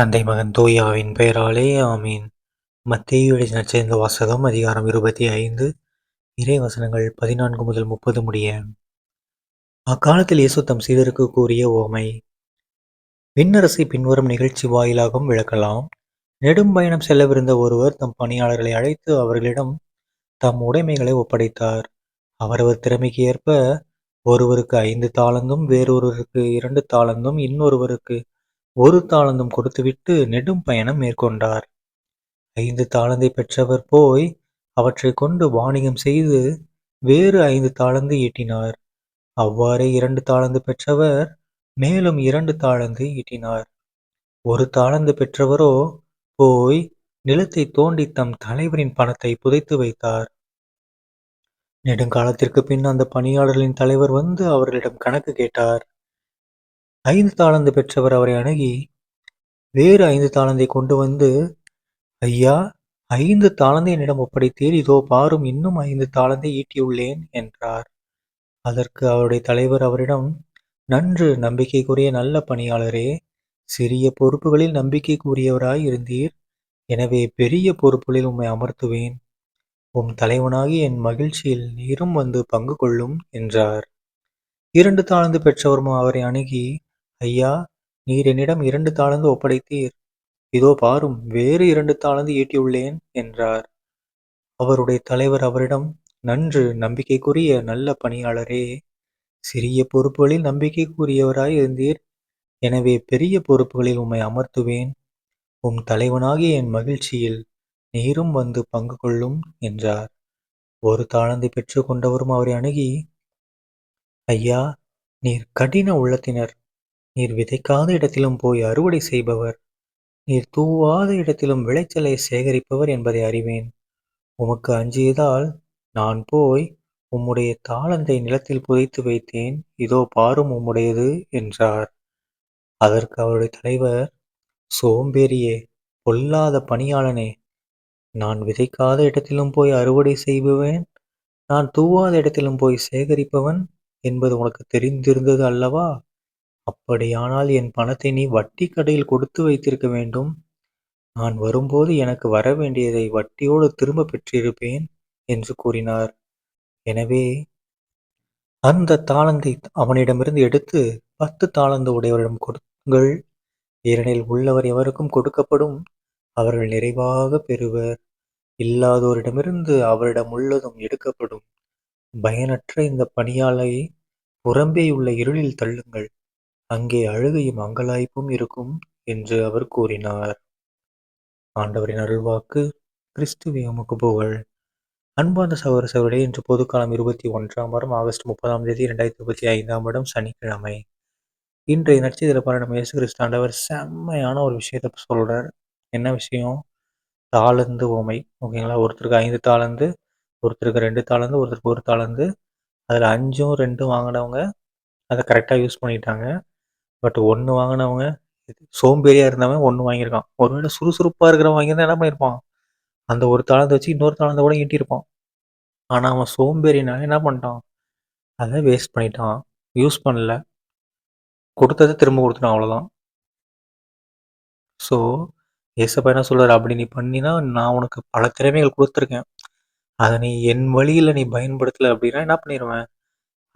தந்தை மகன் தூயாவின் பெயராலே ஆமீன். மத்திய எழுதின சேர்ந்த வாசகம் அதிகாரம் இருபத்தி ஐந்து இறை வசனங்கள் பதினான்கு முதல் முப்பது முடிய. அக்காலத்தில் இயேசு தம் சீடருக்கு கூறிய ஓமை விண்ணரசை பின்வரும் நிகழ்ச்சி வாயிலாகவும் விளக்கலாம். நெடும் பயணம் செல்லவிருந்த ஒருவர் தம் பணியாளர்களை அழைத்து அவர்களிடம் தம் உடைமைகளை ஒப்படைத்தார். அவரவர் திறமைக்கு ஏற்ப ஒருவருக்கு ஐந்து தாளந்தும் வேறொருவருக்கு இரண்டு தாளந்தும் இன்னொருவருக்கு ஒரு தாளந்தும் கொடுத்துவிட்டு நெடும் பயணம் மேற்கொண்டார். ஐந்து தாளந்தை பெற்றவர் போய் அவற்றை கொண்டு வாணிகம் செய்து வேறு ஐந்து தாளந்து ஈட்டினார். அவ்வாறே இரண்டு தாளந்து பெற்றவர் மேலும் இரண்டு தாளந்து ஈட்டினார். ஒரு தாளந்து பெற்றவரோ போய் நிலத்தை தோண்டி தம் தலைவரின் பணத்தை புதைத்து வைத்தார். நெடுங்காலத்திற்கு பின் அந்த பணியாளர்களின் தலைவர் வந்து அவர்களிடம் கணக்கு கேட்டார். ஐந்து தாளந்து பெற்றவர் அவரை அணுகி வேறு ஐந்து தாளந்தை கொண்டு வந்து ஐயா ஐந்து தாளந்தை என்னிடம் ஒப்படைத்தீர். இதோ பாரும் இன்னும் ஐந்து தாளந்தை ஈட்டியுள்ளேன் என்றார். அதற்கு அவருடைய தலைவர் அவரிடம் நன்று நம்பிக்கைக்குரிய நல்ல பணியாளரே சிறிய பொறுப்புகளில் நம்பிக்கைக்குரியவராய் இருந்தீர். எனவே பெரிய பொறுப்புகளில் உம்மை அமர்த்துவேன். உம் தலைவனாகி என் மகிழ்ச்சியில் நீரும் வந்து பங்கு கொள்ளும் என்றார். இரண்டு தாழ்ந்து பெற்றவரும் அவரை அணுகி ஐயா நீர் என்னிடம் இரண்டு தாளந்து ஒப்படைத்தீர். இதோ பாரும் வேறு இரண்டு தாளந்து ஈட்டியுள்ளேன் என்றார். அவருடைய தலைவர் அவரிடம் நன்று நம்பிக்கைக்குரிய நல்ல பணியாளரே சிறிய பொறுப்புகளில் நம்பிக்கைக்குரியவராய் இருந்தீர். எனவே பெரிய பொறுப்புகளில் உம்மை அமர்த்துவேன். உம் தலைவனாகிய என் மகிழ்ச்சியில் நீரும் வந்து பங்கு கொள்ளும் என்றார். ஒரு தாளந்தை பெற்று கொண்டவரும் அவரை அணுகி ஐயா நீர் கடின உள்ளத்தினர். நீர் விதைக்காத இடத்திலும் போய் அறுவடை செய்பவர். நீர் தூவாத இடத்திலும் விளைச்சலை சேகரிப்பவர் என்பதை அறிவேன். உமக்கு அஞ்சியதால் நான் போய் உம்முடைய தாளந்தை நிலத்தில் புதைத்து வைத்தேன். இதோ பாரும் உம்முடையது என்றார். அதற்கு அவருடைய தலைவர் சோம்பேறியே பொல்லாத பணியாளனே நான் விதைக்காத இடத்திலும் போய் அறுவடை செய்பவன் நான் தூவாத இடத்திலும் போய் சேகரிப்பவன் என்பது உனக்கு தெரிந்திருந்தது அல்லவா? அப்படியானால் என் பணத்தை நீ வட்டி கடையில் கொடுத்து வைத்திருக்க வேண்டும். நான் வரும்போது எனக்கு வர வேண்டியதை வட்டியோடு திரும்ப பெற்றிருப்பேன் என்று கூறினார். எனவே அந்த தாளந்தை அவனிடமிருந்து எடுத்து பத்து தாளந்து உடையவரிடம் கொடுங்கள். ஏனெனில் உள்ளவர் எவருக்கும் கொடுக்கப்படும் அவர்கள் நிறைவாக பெறுவர். இல்லாதோரிடமிருந்து அவரிடம் உள்ளதும் எடுக்கப்படும். பயனற்ற இந்த பணியாளை புறம்பேயுள்ள இருளில் தள்ளுங்கள். அங்கே அழுகையும் அங்கலாய்ப்பும் இருக்கும் என்று அவர் கூறினார். ஆண்டவரின் அருள்வாக்கு கிறிஸ்துவே உமக்கு புகழ். அன்பார்ந்த சகோதர சகோதரே இன்று பொதுக்காலம் இருபத்தி ஒன்றாம் வாரம் ஆகஸ்ட் முப்பதாம் தேதி இரண்டாயிரத்தி இருபத்தி ஐந்தாம் வருடம் சனிக்கிழமை. இன்றைய நட்சத்திர பாடம் இயேசு கிறிஸ்து ஆண்டவர் செம்மையான ஒரு விஷயத்த சொல்றார். என்ன விஷயம்? தாளந்து ஓமை. ஓகேங்களா? ஒருத்தருக்கு ஐந்து தாளந்து ஒருத்தருக்கு ரெண்டு தாளந்து ஒருத்தருக்கு ஒரு தாளந்து. அதில் அஞ்சும் ரெண்டும் வாங்கினவங்க அதை கரெக்டாக யூஸ் பண்ணிட்டாங்க. பட் ஒன்று வாங்கினவங்க சோம்பேறியாக இருந்தவன் ஒன்று வாங்கியிருக்கான். ஒருவேளை சுறுசுறுப்பாக இருக்கிறவன் வாங்கியிருந்தா என்ன பண்ணியிருப்பான்? அந்த ஒரு தாளந்தை வச்சு இன்னொரு தாளந்தை கூட ஈட்டியிருப்பான். ஆனால் அவன் சோம்பேறினால என்ன பண்ணிட்டான்? அதை வேஸ்ட் பண்ணிட்டான். யூஸ் பண்ணல. கொடுத்ததை திரும்ப கொடுத்துட்டான் அவ்வளோதான் ஸோ ஏசப்பா என்ன சொல்கிறார் அப்படி நீ பண்ணினா நான் உனக்கு பல திறமைகள் கொடுத்துருக்கேன். அதை நீ என் வழியில் நீ பயன்படுத்தலை அப்படின்னா என்ன பண்ணிடுவேன்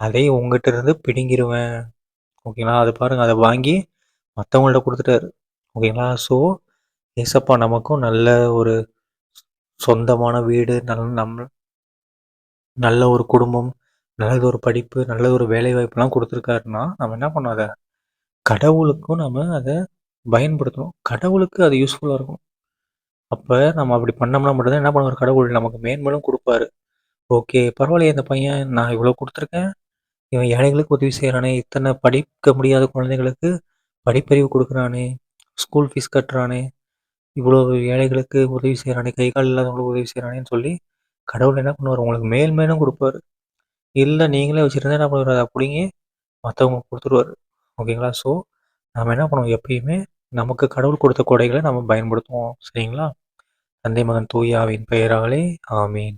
அதை உங்ககிட்ட இருந்து பிடுங்கிடுவேன் ஓகேங்களா? அது பாருங்கள் அதை வாங்கி மற்றவங்கள்ட்ட கொடுத்துட்டாரு. ஓகேங்களா? ஸோ ஏசப்பா நமக்கும் நல்ல ஒரு சொந்தமான வீடு நல்ல நம்ம நல்ல ஒரு குடும்பம் நல்லது ஒரு படிப்பு நல்லது ஒரு வேலை வாய்ப்புலாம் கொடுத்துருக்காருன்னா நம்ம என்ன பண்ணோம் அதை கடவுளுக்கும் நம்ம அதை பயன்படுத்தணும். கடவுளுக்கு அது யூஸ்ஃபுல்லாக இருக்கும். அப்போ நம்ம அப்படி பண்ணோம்னா மட்டும்தான் என்ன பண்ணுவார்? கடவுள் நமக்கு மேன்மேலும் கொடுப்பாரு. ஓகே பரவாயில்லையே இந்த பையன் நான் இவ்வளோ கொடுத்துருக்கேன். இவன் ஏழைகளுக்கு உதவி செய்கிறானே இத்தனை படிக்க முடியாத குழந்தைங்களுக்கு படிப்பறிவு கொடுக்குறானே. ஸ்கூல் ஃபீஸ் கட்டுறானே. இவ்வளோ ஏழைகளுக்கு உதவி செய்கிறானே கை கால் இல்லாதவங்களுக்கு உதவி செய்கிறானேன்னு சொல்லி கடவுள் என்ன பண்ணுவார்? உங்களுக்கு மேல் மேலும் கொடுப்பாரு. இல்லை நீங்களே வச்சுருந்தா என்ன பண்ணுவார்? அதை அப்படிங்க மற்றவங்க கொடுத்துருவார். ஓகேங்களா? ஸோ நம்ம என்ன பண்ணுவோம்? எப்பயுமே நமக்கு கடவுள் கொடுத்த கொடைகளை நம்ம பயன்படுத்துவோம். சரிங்களா? தந்தை மகன் தூயாவின் பெயராலே ஆமீன்.